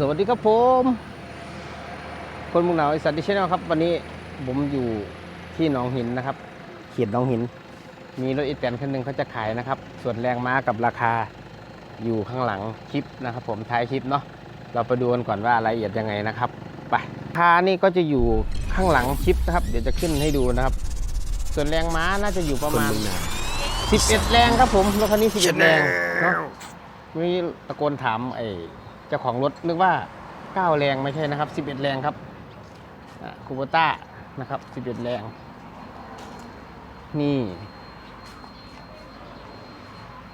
สวัสดีครับผม คนเมุงหนาวไอสัตว์ดิชแนลครับ วันนี้ผมอยู่ที่หนองหินนะครับเขียดหนองหิน มีรถอีแตนคันหนึ่งเขาจะขายนะครับ ส่วนแรงม้ากับราคาอยู่ข้างหลังคลิปนะครับ ผมท้ายคลิปเนาะเราไปดูกันก่อนว่ารายละเอียดยังไงนะครับไปราคานี่ก็จะอยู่ข้างหลังคลิปนะครับ เดี๋ยวจะขึ้นให้ดูนะครับ ส่วนแรงม้าน่าจะอยู่ประมาณ 11 แรงครับผมรถคันนี้11แรงเนาะมีตะโกนถามไอ้ เจ้าของรถนึกว่า 9 แรงไม่ใช่นะครับ 11 แรงครับคูโบต้านะครับ 11 แรง นี่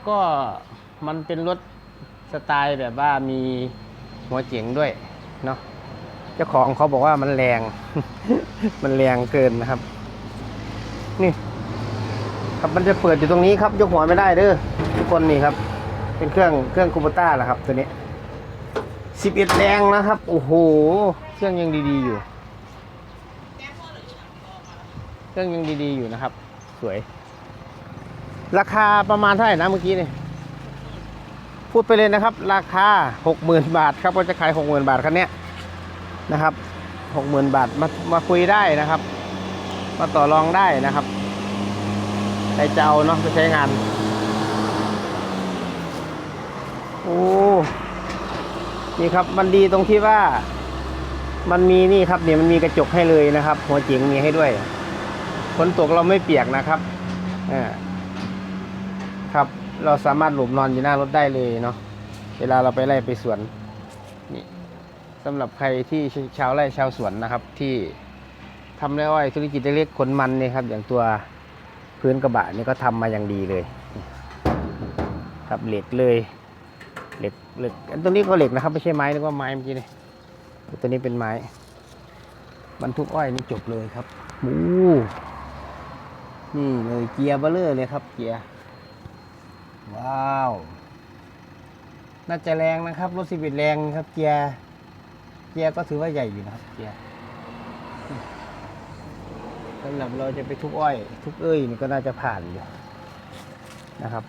ก็มันเป็นรถสไตล์แบบว่ามีหัวเจ๋งด้วยเนาะเจ้าของเขาบอกว่ามันแรง มันแรงเกินนะครับ นี่ครับมันจะเปิดอยู่ตรงนี้ครับ ยกหัวไม่ได้เด้อทุกคนนี่ครับ เป็นเครื่องเครื่องคูปต้าแหละครับ ตัวนี้ สิบเอ็ดแรงนะครับ โอ้โห เครื่องยังดีๆอยู่ เครื่องยังดีๆอยู่นะครับ สวย ราคาประมาณเท่าไหร่นะเมื่อกี้นี่พูดไปเลยนะครับ ราคาหกหมื่นบาทครับก็จะขายหกหมื่นบาทคันนี้นะครับหกหมื่นบาทมามาคุยได้นะครับ มาต่อรองได้นะครับใครจะเอาเนาะไปใช้งาน โอ้ นี่ครับมันดีตรงที่ว่า มันมีนี่ครับเนี่ยมันมีกระจกให้เลยนะครับ หัวจิ๋งมีให้ด้วยฝนตกเราไม่เปียกนะครับอ่าครับ เราสามารถหลบนอนอยู่หน้ารถได้เลยเนาะเวลาเราไปไล่ไปสวนนี่สำหรับใครที่ชาวไร่ชาวสวนนะครับ ที่ทำไร่อ้อยธุรกิจเล็กๆขนมันเนี่ยครับ อย่างตัวพื้นกระบะนี่ก็ทำมาอย่างดีเลย ครับเหล็กเลย เหล็กเหล็กอันตัวนี้ก็เหล็กนะครับ ไม่ใช่ไม้นึกว่าไม้เมื่อกี้นี่ตัวนี้เป็นไม้บรรทุกอ้อยนี่จบเลยครับโอ้นี่เลยเกียร์เบลเลอร์เลยครับ เกียร์ว้าวน่าจะแรงนะครับรถสิบเอ็ดแรงครับ เกียร์เกียร์ก็ถือว่าใหญ่อยู่นะครับเกียร์สำหรับเราจะไปทุกอ้อย ทุกเอ้ยนี่ก็น่าจะผ่านอยู่นะครับ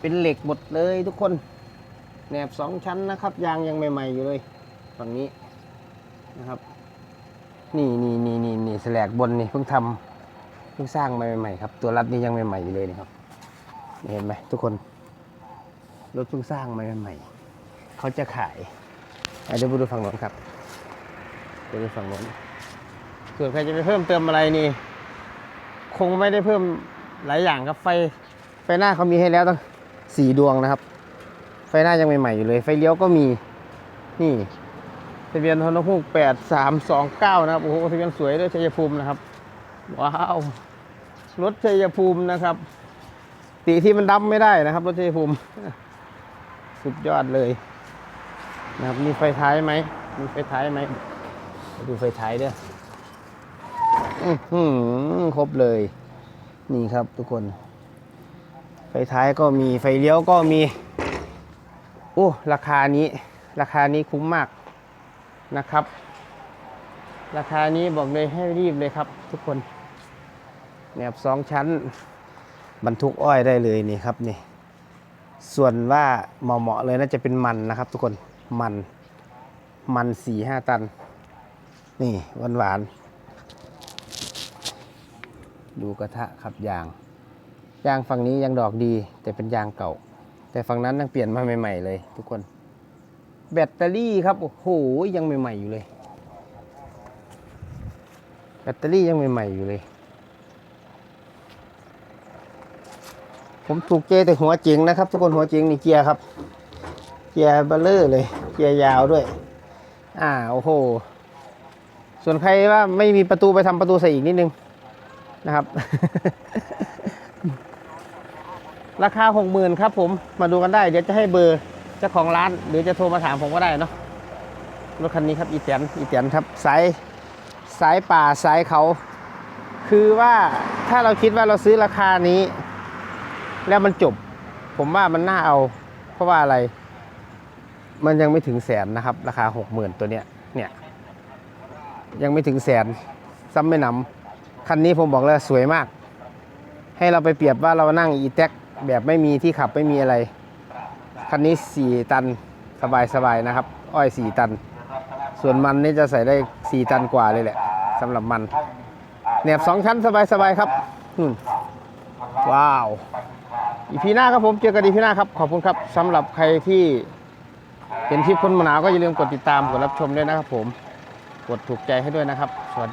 เป็นเหล็กหมดเลยทุกคนแหนบสองชั้นนะครับ ยางยังใหม่ ๆ อยู่เลยฝั่งนี้นะครับ นี่นี่นี่นี่นี่แสลกบนนี่เพิ่งทำเพิ่งสร้างมาใหม่ๆครับ ตัวรัดนี่ยังใหม่ๆอยู่เลยนะครับ เห็นไหมทุกคนรถเพิ่งสร้างมาใหม่ๆเขาจะขายเดี๋ยวไปดูฝั่งโน้นครับเดี๋ยวดูฝั่งโน้นส่วนใครจะไปเพิ่มเติมอะไรนี่ คงไม่ได้เพิ่มหลายอย่างครับไฟไฟหน้าเขามีให้แล้วตั้ง สี่ดวงนะครับ ไฟหน้ายังใหม่ๆอยู่เลย ไฟเลี้ยวก็มีนี่ทะเบียนฮอนฮูกแปดสามสองเก้านะครับโอ้โหทะเบียนสวยด้วยชัยภูมินะครับ ว้าวรถชัยภูมินะครับ ตีที่มันดำไม่ได้นะครับ รถชัยภูมิ สุดยอดเลย นะครับมีไฟท้ายไหมมีไฟท้ายไหมดูไฟท้ายเด้ออื้อหือครบเลย นี่ครับทุกคน ไฟท้ายก็มีไฟเลี้ยวก็มี โอ้ราคานี้ ราคานี้คุ้มมากนะครับ ราคานี้บอกเลยให้รีบเลยครับ ทุกคนแนบสองชั้น บรรทุกอ้อยได้เลยนี่ครับนี่ ส่วนว่าเหมาะๆเลยน่าจะเป็นมันนะครับ ทุกคนมันมันสี่ห้าตัน นี่หวานหวานดูกระทะขับยาง ยางฝั่งนี้ยังดอกดี แต่เป็นยางเก่า แต่ฝั่งนั้นยังเปลี่ยนมาใหม่ ๆ เลย ทุกคน แบตเตอรี่ครับโอ้โหยังใหม่ ๆ อยู่เลย แบตเตอรี่ยังใหม่ ๆ อยู่เลย ผมถูกเจแต่หัวเจ๋งนะครับ ทุกคนหัวเจ๋งนี่เกียร์ครับ เกียร์เบลเลอร์เลย เกียร์ยาวด้วย อ่าโอ้โหส่วนใครว่าไม่มีประตูไปทำประตูใส่อีกนิดนึงนะครับ ราคาหกหมื่นครับผมมาดูกันได้ เดี๋ยวจะให้เบอร์เจ้าของร้าน หรือจะโทรมาถามผมก็ได้เนาะรถคันนี้ครับอีแตนอีแตนครับสายสายป่าสายเขา คือว่าถ้าเราคิดว่าเราซื้อราคานี้ แล้วมันจบ ผมว่ามันน่าเอา เพราะว่าอะไร มันยังไม่ถึงแสนนะครับ ราคาหกหมื่นตัวเนี้ยเนี่ยยังไม่ถึงแสนซ้ำไม่นำคันนี้ผมบอกเลยสวยมาก ให้เราไปเปรียบว่าเรานั่งอีแท็ก แบบไม่มีที่ขับไม่มีอะไร คันนี้ 4 ตันสบายสบายนะครับ อ้อยสี่ตัน ส่วนมันนี่จะใส่ได้สี่ตันกว่าเลยแหละสำหรับมันแหนบสองชั้นสบายสบายครับอืมว้าว อีพีหน้าครับผมเจอกันอีพีหน้าครับ ขอบคุณครับสำหรับใครที่เป็นคลิปคนมะนาวก็อย่าลืมกดติดตามกดรับชมด้วยนะครับผม กดถูกใจให้ด้วยนะครับ สวัสดี